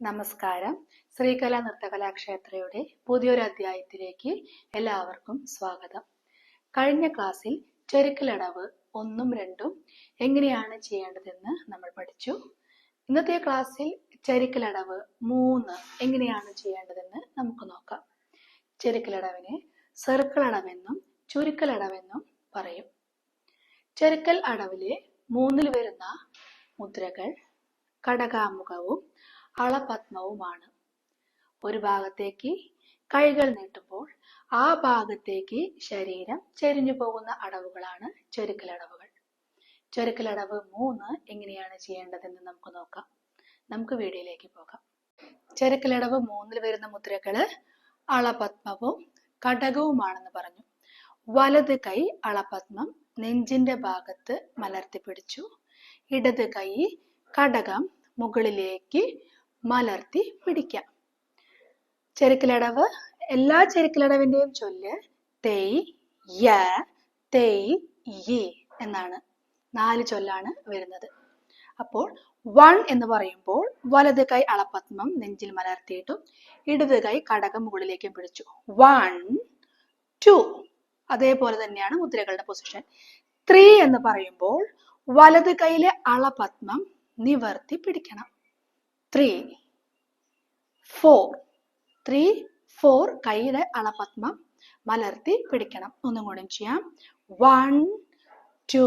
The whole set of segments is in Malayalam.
നമസ്കാരം. ശ്രീകല നൃത്തകലാക്ഷേത്രയുടെ പുതിയൊരു അധ്യായത്തിലേക്ക് എല്ലാവർക്കും സ്വാഗതം. കഴിഞ്ഞ ക്ലാസ്സിൽ ചെരുക്കലടവ് ഒന്നും രണ്ടും എങ്ങനെയാണ് ചെയ്യേണ്ടതെന്ന് നമ്മൾ പഠിച്ചു. ഇന്നത്തെ ക്ലാസ്സിൽ ചെരുക്കലടവ് മൂന്ന് എങ്ങനെയാണ് ചെയ്യേണ്ടതെന്ന് നമുക്ക് നോക്കാം. ചെരുക്കലടവിനെ സർക്കിൾ അടവെന്നും ചുരുക്കലടവെന്നും പറയും. ചെരുക്കൽ അടവിലെ മൂന്നിൽ വരുന്ന മുദ്രകൾ കടകാമുഖവും അളപത്മവുമാണ്. ഒരു ഭാഗത്തേക്ക് കൈകൾ നീട്ടുമ്പോൾ ആ ഭാഗത്തേക്ക് ശരീരം ചെരിഞ്ഞു പോകുന്ന അടവുകളാണ് ചുരുക്കലടവുകൾ ചുരുക്കലടവ് മൂന്ന് എങ്ങനെയാണ് ചെയ്യേണ്ടതെന്ന് നമുക്ക് നോക്കാം. നമുക്ക് വീഡിയോയിലേക്ക് പോകാം. ചുരുക്കലടവ് മൂന്നിൽ വരുന്ന മുദ്രകൾ അളപത്മവും കടകവുമാണെന്ന് പറഞ്ഞു. വലത് കൈ അളപത്മം നെഞ്ചിന്റെ ഭാഗത്ത് മലർത്തി പിടിച്ചു. ഇടത് കൈ കടകം മുകളിലേക്ക് മലർത്തി പിടിക്കാം. ചെരുക്കിലടവ് എല്ലാ ചെരുക്കിലടവിന്റെയും ചൊല്ല് തെയ് യ തെയ് യി എന്നാണ്. നാല് ചൊല്ലാണ് വരുന്നത്. അപ്പോൾ വൺ എന്ന് പറയുമ്പോൾ വലത് കൈ അളപത്മം നെഞ്ചിൽ മലർത്തിയിട്ടും ഇടത് കൈ കടകം മുകളിലേക്കും പിടിച്ചു. വൺ ടു അതേപോലെ തന്നെയാണ് മുദ്രകളുടെ പൊസിഷൻ. ത്രീ എന്ന് പറയുമ്പോൾ വലത് കൈയിലെ അളപത്മം നിവർത്തി പിടിക്കണം. ത്രീ ഫോർ ത്രീ ഫോർ കൈയുടെ അളപത്മം മലർത്തി പിടിക്കണം. ഒന്നും കൂടി ചെയ്യാം. വൺ ടു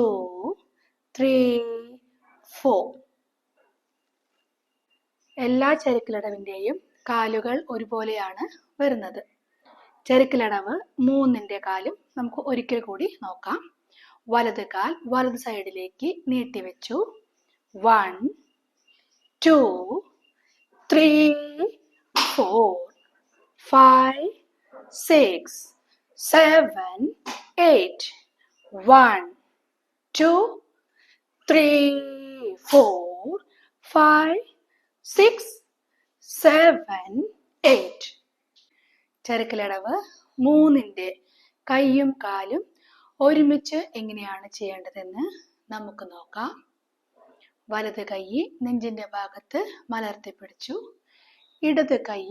ത്രീ ഫോർ എല്ലാ ചരുക്കിലടവിന്റെയും കാലുകൾ ഒരുപോലെയാണ് വരുന്നത്. ചെരുക്കിലടവ് മൂന്നിന്റെ കാലും നമുക്ക് ഒരിക്കൽ കൂടി നോക്കാം. വലത് കാൽ വലത് സൈഡിലേക്ക് നീട്ടി വെച്ചു. One two three four five six seven eight one two three four five six seven eight ചെറുക്കലടവ് മൂന്നിന്റെ കൈയും കാലും ഒരുമിച്ച് എങ്ങനെയാണ് ചെയ്യേണ്ടതെന്ന് നമുക്ക് നോക്കാം. വലത് കൈ നെഞ്ചിന്റെ ഭാഗത്ത് മലർത്തി പിടിച്ചു ഇടത് കൈ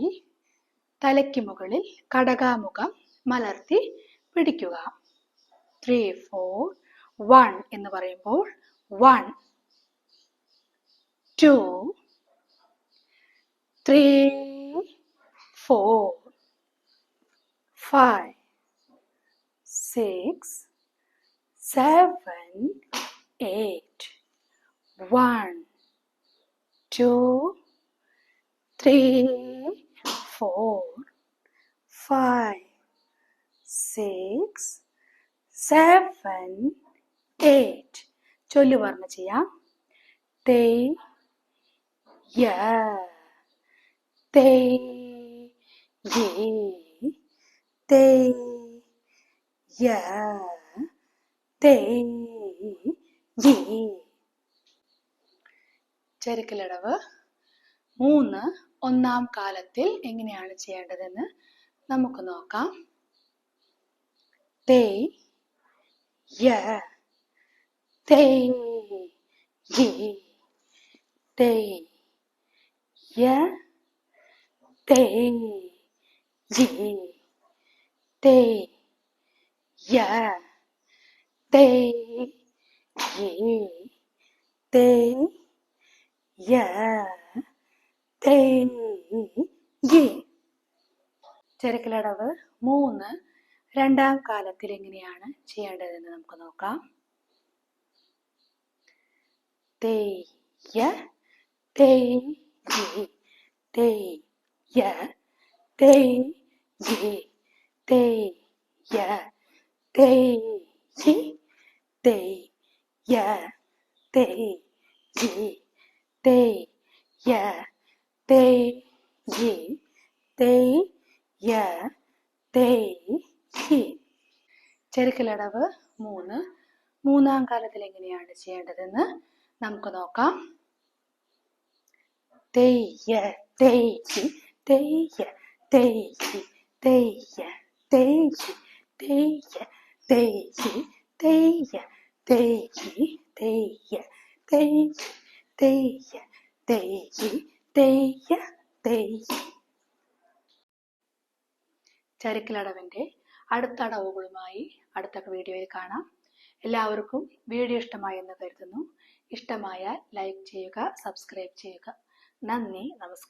തലയ്ക്ക് മുകളിൽ കടകാമുഖം മലർത്തി പിടിക്കുക ത്രീ ഫോർ വൺ എന്ന് പറയുമ്പോൾ one two three four five six seven eight. One, two, three, four, five, six, seven, eight. ചൊല്ലു പറഞ്ഞ് ചെയ്യാം തേ യ തേ യേ തേ യ തേ യേ ചെരുക്കലടവ്. മൂന്ന് ഒന്നാം കാലത്തിൽ എങ്ങനെയാണ് ചെയ്യേണ്ടതെന്ന് നമുക്ക് നോക്കാം. തേ യ തേ തേ യ തേ യേ തേ യ തേ തേ യ. ചെറുക്കലടവ് മൂന്ന്. രണ്ടാം കാലത്തിൽ എങ്ങനെയാണ് ചെയ്യേണ്ടതെന്ന് നമുക്ക് നോക്കാം. തെയ്യ തെയ്യേ തെയ്യ യേ തെയ്യ യ തെയ്യ യേ. തേ yeah, തേ ye, തേ yeah, തേ he. ചെറുക്കലടവ് മൂന്ന്. മൂന്നാം കാലത്തിൽ എങ്ങനെയാണ് ചെയ്യേണ്ടതെന്ന് നമുക്ക് നോക്കാം. തെയ്യ തെയ്യ് തെയ്യ തെയ്യ് തെയ്യ തെയ്യ് തെയ്യ തെയ്യ് തെയ്യ തെയ്യ് തെയ്യ തെയ്യ് തെയ്യ തെയ്യ് തെയ്യ തേയ് ചരക്കിലടവിന്റെ അടുത്ത അടവുകളുമായി അടുത്ത വീഡിയോയിൽ കാണാം. എല്ലാവർക്കും വീഡിയോ ഇഷ്ടമായി എന്ന് കരുതുന്നു. ഇഷ്ടമായാൽ ലൈക്ക് ചെയ്യുക സബ്സ്ക്രൈബ് ചെയ്യുക. നന്ദി നമസ്കാരം.